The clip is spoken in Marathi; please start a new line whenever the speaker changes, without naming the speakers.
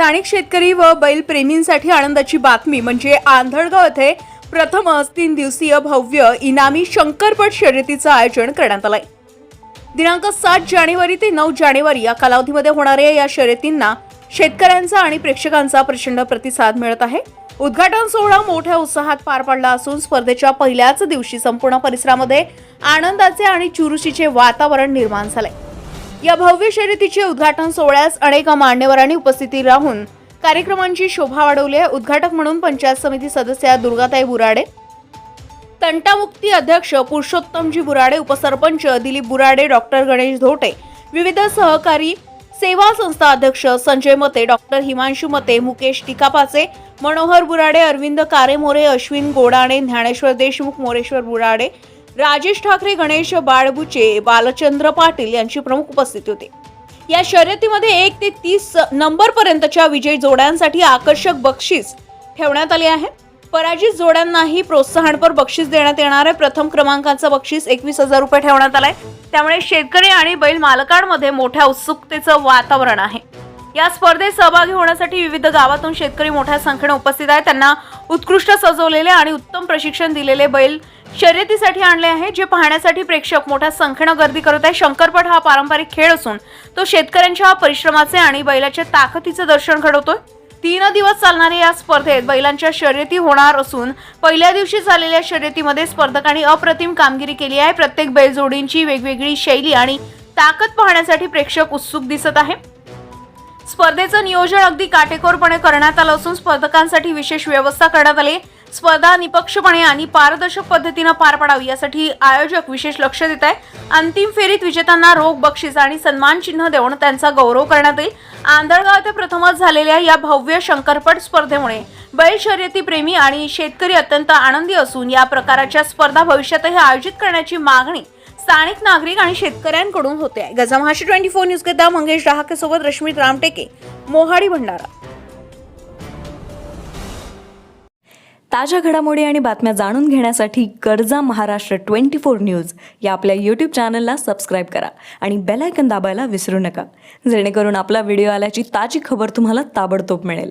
स्थानिक शेतकरी व बैलप्रेमींसाठी आनंदाची बातमी म्हणजे आंधळगाव येथे प्रथमच तीन दिवसीय भव्य इनामी शंकरपट शर्यतीचं आयोजन करण्यात आलंय. दिनांक सात जानेवारी ते नऊ जानेवारी या कालावधीमध्ये होणाऱ्या या शर्यतींना शेतकऱ्यांचा आणि प्रेक्षकांचा प्रचंड प्रतिसाद मिळत आहे. उद्घाटन सोहळा मोठ्या उत्साहात पार पडला असून स्पर्धेच्या पहिल्याच दिवशी संपूर्ण परिसरामध्ये आनंदाचे आणि चुरुशीचे वातावरण निर्माण झालंय. या भव्य शर्यतीचे उद्घाटन सोहळ्यास अनेक मान्यवरांनी उपस्थिती राहून कार्यक्रमांची शोभा वाढवली आहे. उद्घाटक म्हणून पंचायत समिती सदस्य दुर्गाताई बुराडे तंटामुक्ती अध्यक्ष पुरुषोत्तमजी बुराडे उपसरपंच दिलीप बुराडे डॉक्टर गणेश धोटे विविध सहकारी सेवा संस्था अध्यक्ष संजय मते डॉक्टर हिमांशू मते मुकेश टिकापाचे मनोहर बुराडे अरविंद कारेमोरे अश्विन गोडाणे ज्ञानेश्वर देशमुख मोरेश्वर बुराडे राजेश ठाकरे गणेश बाळबुचे बालचंद्र पाटील यांची प्रमुख उपस्थिती होती. या शर्यतीमध्ये एक ते तीस नंबर पर्यंतच्या विजयी जोड्यांसाठी आकर्षक बक्षीस ठेवण्यात आले आहे. पराजित जोड्यांनाही प्रोत्साहनपर बक्षीस देण्यात येणार आहे. प्रथम क्रमांकाचं बक्षीस एकवीस हजार रुपये ठेवण्यात आलंय. त्यामुळे शेतकरी आणि बैल मालकांमध्ये मोठ्या उत्सुकतेचं वातावरण आहे. या स्पर्धेत सहभागी होण्यासाठी विविध गावातून शेतकरी मोठ्या संख्येने उपस्थित आहेत. त्यांना उत्कृष्ट सजवलेले आणि उत्तम प्रशिक्षण दिलेले बैल शर्यतीसाठी आणले आहे जे पाहण्यासाठी प्रेक्षक मोठ्या संख्येनं गर्दी करत आहे शंकरपट हा पारंपरिक खेळ असून तो शेतकऱ्यांच्या परिश्रमाचे आणि बैलाच्या ताकदीचं दर्शन घडवतोय. तीन दिवस चालणाऱ्या या स्पर्धेत बैलांच्या शर्यती होणार असून पहिल्या दिवशी झालेल्या शर्यतीमध्ये स्पर्धकांनी अप्रतिम कामगिरी केली आहे. प्रत्येक बैलजोडींची वेगवेगळी शैली आणि ताकद पाहण्यासाठी प्रेक्षक उत्सुक दिसत आहे स्पर्धेचं नियोजन अगदी काटेकोरपणे करण्यात आलं असून स्पर्धकांसाठी विशेष व्यवस्था करण्यात आली. स्पर्धा निपक्षपणे आणि पारदर्शक पद्धतीनं पार पडावी यासाठी आयोजक विशेष लक्ष देत आहे अंतिम फेरीत विजेत्यांना रोख बक्षीस आणि सन्मान चिन्ह देऊन त्यांचा गौरव करण्यात येईल. आंधळगाव येथे प्रथमच झालेल्या या भव्य शंकरपट स्पर्धेमुळे बैल शर्यती प्रेमी आणि शेतकरी अत्यंत आनंदी असून या प्रकाराच्या स्पर्धा भविष्यातही आयोजित करण्याची मागणी स्थानिक नागरिक आणि शेतकऱ्यांकडून होते. आहे गजा ट्वेंटी फोर न्यूज करिता मंगेश डहाके सोबत रश्मी रामटेके मोहाडी भंडारा.
ताज्या घडामोडी आणि बातम्या जाणून घेण्यासाठी गरजा महाराष्ट्र ट्वेंटी फोर न्यूज या आपल्या यूट्यूब चॅनलला सबस्क्राईब करा आणि बेल आयकन दाबायला विसरू नका. जेणेकरून आपला व्हिडिओ आल्याची ताजी खबर तुम्हाला ताबडतोब मिळेल.